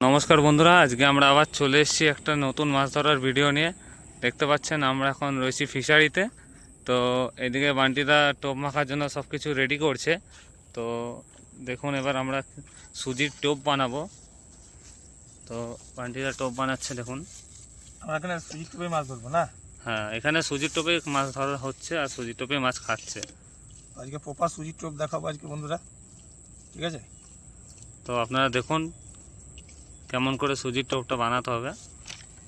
নমস্কার বন্ধুরা আজকে আমরা আবার চলে এসেছি একটা নতুন মাছ ধরার ভিডিও নিয়ে। দেখতে পাচ্ছেন আমরা এখন রয়েছি ফিশারিতে তো এদিকে বান্টিদা টোপ মাখার জন্য সব কিছু রেডি করছে। তো দেখুন এবার আমরা সুজির টোপ বানাবো। তো বান্টিদা টোপ বানাচ্ছে দেখুন। আমরা এখানে সুজির টোপে মাছ ধরবো না? হ্যাঁ এখানে সুজির টোপে মাছ ধরা হচ্ছে আর সুজির টোপে মাছ খাচ্ছে। আজকে প্রপার সুজির টোপ দেখাবো আজকে বন্ধুরা। ঠিক আছে? তো আপনারা দেখুন কেমন করে সুজির টোপটা বানাতে হবে?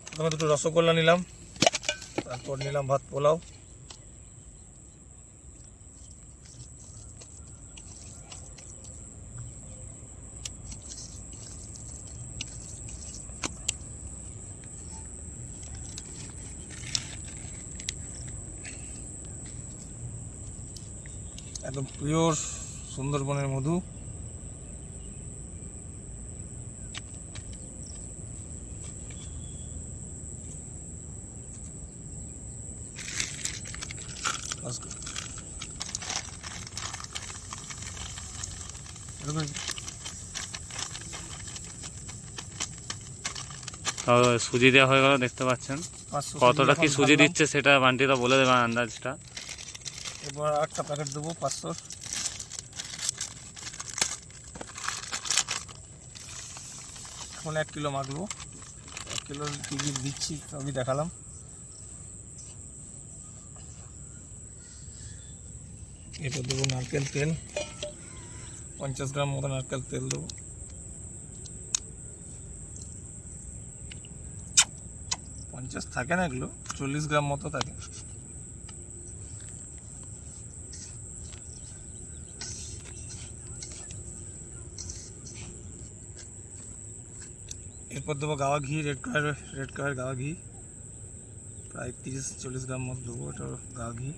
প্রথমে দুটো রসগোল্লা নিলাম, তারপর নিলাম ভাত পোলাও। একদম পিওর সুন্দরবনের মধু। সুজি দেওয়া হয়ে গেল দেখতে পাচ্ছেন? কতটা কি সুজি দিচ্ছে সেটা বান্টিদা বলে দেবেন আন্দাজটা। এবার আটটা প্যাকেট দেবো পাঁচশোর এখন এক কিলো মাখবো। এক কিলো কী কী দিচ্ছি সবই দেখালাম। এরপর দেবো নারকেল তেল। পঞ্চাশ গ্রাম মতো নারকেল তেল দেবো। পঞ্চাশ থাকে না এগুলো? চল্লিশ গ্রাম মতো থাকে। এরপর দেবো গাওয়া ঘি রেড কালার রেড কালার গাওয়া ঘি। প্রায় তিরিশ, চল্লিশ গ্রাম মতো দেবো এটা গাওয়া ঘি।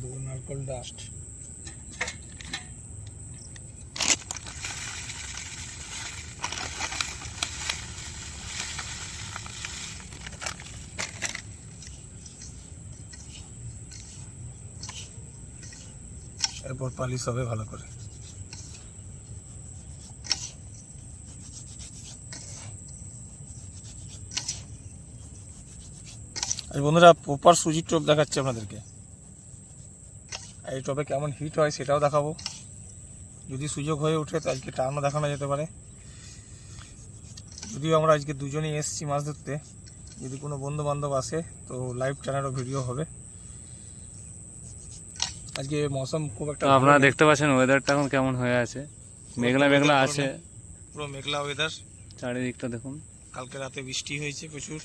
দেবো নারকেল ডাস্ট এরপর পালিশ হবে ভালো করে। বন্ধুরা প্রপার সুজির টোপ দেখাচ্ছে আপনাদেরকে। এই টবে কেমন হিট হয় সেটাও দেখাবো। যদি সুযোগ হয়ে ওঠে তো আজকে টানও দেখানো যেতে পারে। যদিও আমরা আজকে দুজনেই এসেছি মাছ ধরতে যদি কোনো বন্ধু বান্ধব আসে তো লাইভ টানারও ভিডিও হবে। আজকে মৌসুম খুব একটা আপনারা দেখতে পাচ্ছেন ওয়েদারটা এখন কেমন হয়ে আছে। মেঘলা মেঘলা আছে। পুরো মেঘলা ওয়েদার চারিদিকটা দেখুন। কালকে রাতে বৃষ্টি হয়েছে প্রচুর।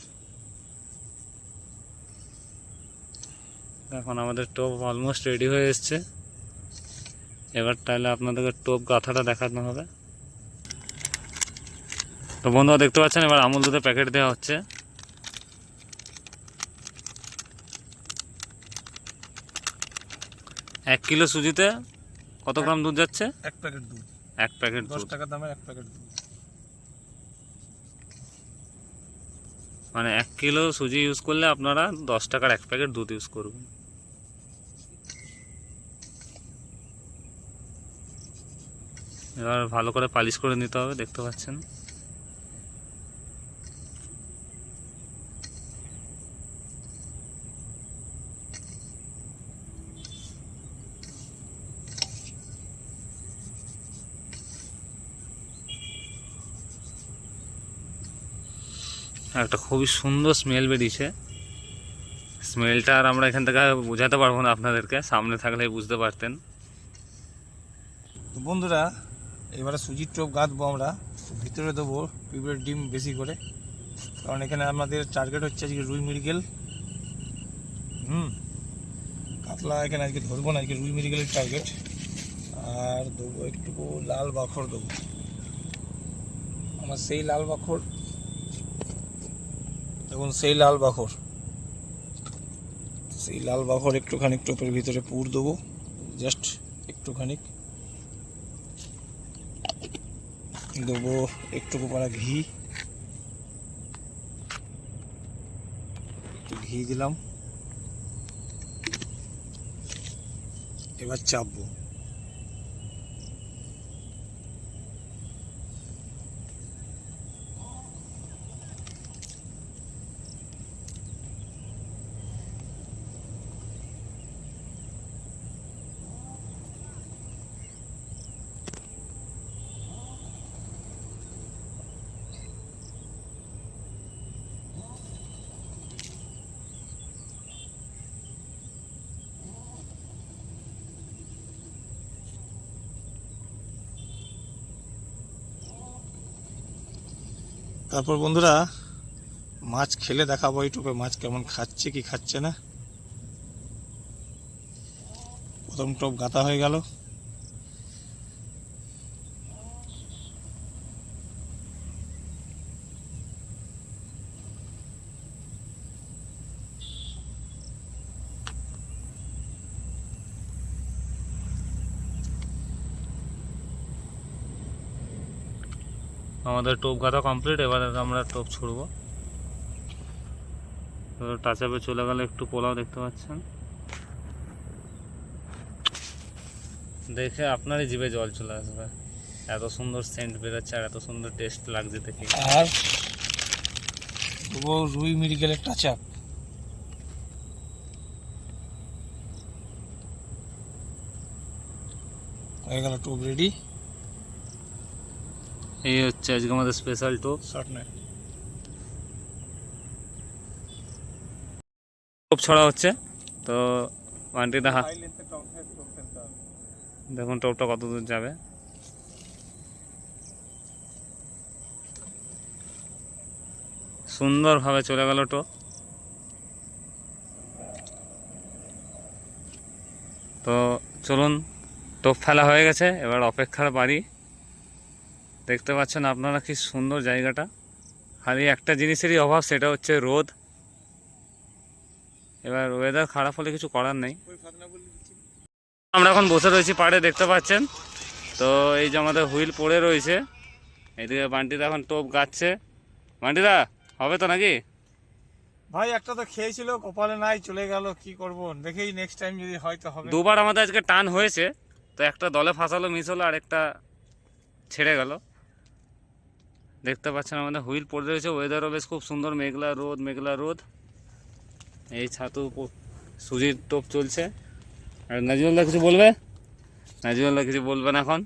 এখন আমাদের টোপ অলমোস্ট রেডি হয়ে এসছে। এবার তাহলে আপনাদেরকে টোপ গাথাটা দেখানো হবে। তো বন্ধুরা দেখতে পাচ্ছেন এবার আমুল দুধের প্যাকেট দেওয়া হচ্ছে। এক কিলো সুজিতে কত গ্রাম দুধ যাচ্ছে? এক প্যাকেট দুধ। এক প্যাকেট দশ টাকা দামের এক প্যাকেট দুধ। মানে এক কিলো সুজি ইউজ করলে আপনারা দশ টাকার এক প্যাকেট দুধ ইউজ করবেন। এবার ভালো করে পালিশ করে নিতে হবে, দেখতে পাচ্ছেন। একটা খুবই সুন্দর স্মেল বেরিয়েছে। স্মেলটা আর আমরা এখান থেকে বোঝাতে পারব না আপনাদেরকে, সামনে থাকলে বুঝতে পারতেন। বন্ধুরা এবারে সুজির টোপ গাঁথবো আমরা, ভিতরে দেবো পিঁপড়ের ডিম বেশি করে। কারণ এখানে আমাদের টার্গেট হচ্ছে আজকে রুই মৃগেল। হুম, কাতলা এখানে আজকে ধরবো না, আজকে রুই মৃগেলের টার্গেট আর দেবো একটু লাল বাখর দেবো। আমার সেই লাল বাখর, দেখুন সেই লাল বাখর। সেই লাল বাখর একটুখানি টোপের ভিতরে পুর দেবো জাস্ট একটুখানি দেবো একটুকু পারা ঘি। একটু ঘি দিলাম। এবার চাপবো। তারপর বন্ধুরা, মাছ খেলে দেখাবো এই টুপে মাছ কেমন খাচ্ছে, কি খাচ্ছে না। প্রথম টোপ গাতা হয়ে গেল। আমাদের টোপ গাঁথা কমপ্লিট এবারে আমরা টোপ ছুড়বো। টাচ আপে চলে গেলে একটু পোলাও দেখতে পাচ্ছেন। দেখে আপনারই জিভে জল চলে আসবে। এত সুন্দর সেন্ট বেরোচ্ছে আর এত সুন্দর টেস্ট লাগছে দেখে। আর রুই রুই মিরিকেলের টাচাপ হয়ে গেল টোপ রেডি এই হচ্ছে আজকে আমাদের স্পেশাল টোপ টোপ ছড়া হচ্ছে। তো ওয়ান্টিটা হা দেখুন টোপটা কত দূর যাবে। সুন্দরভাবে চলে গেল টোপ তো চলুন টোপ ফেলা হয়ে গেছে। এবার অপেক্ষার বাড়ি। দেখতে পাচ্ছেন আপনারা কি সুন্দর জায়গাটা। খালি একটা জিনিসেরই অভাব সেটা হচ্ছে রোদ। এবার ওয়েদার খারাপ হলে কিছু করার নেই। আমরা এখন বসে রয়েছি পাড়ে দেখতে পাচ্ছেন? তো এই যে আমাদের হুইল পড়ে রয়েছে। এদিকে বান্টিদা এখন টোপ গাচ্ছে। বান্টিদা হবে তো নাকি? ভাই একটা তো খেয়েছিল কপালে নাই চলে গেল কি করব? দেখেই নেক্সট টাইম যদি হয়তো হবে। দুবার আমাদের আজকে টান হয়েছে তো একটা দলে ফাঁসালো মিস হলো আর একটা ছেড়ে গেল। দেখতে পাচ্ছেন আমাদের হুইল পড়ে রয়েছে। ওয়েদারও বেশ খুব সুন্দর। মেঘলা রোদ মেঘলা রোদ। এই ছাতু সুজির টোপ চলছে। আর নাজিউল্লাহ কিছু বলবে? নাজিউল্লাহ কিছু বলবেন এখন?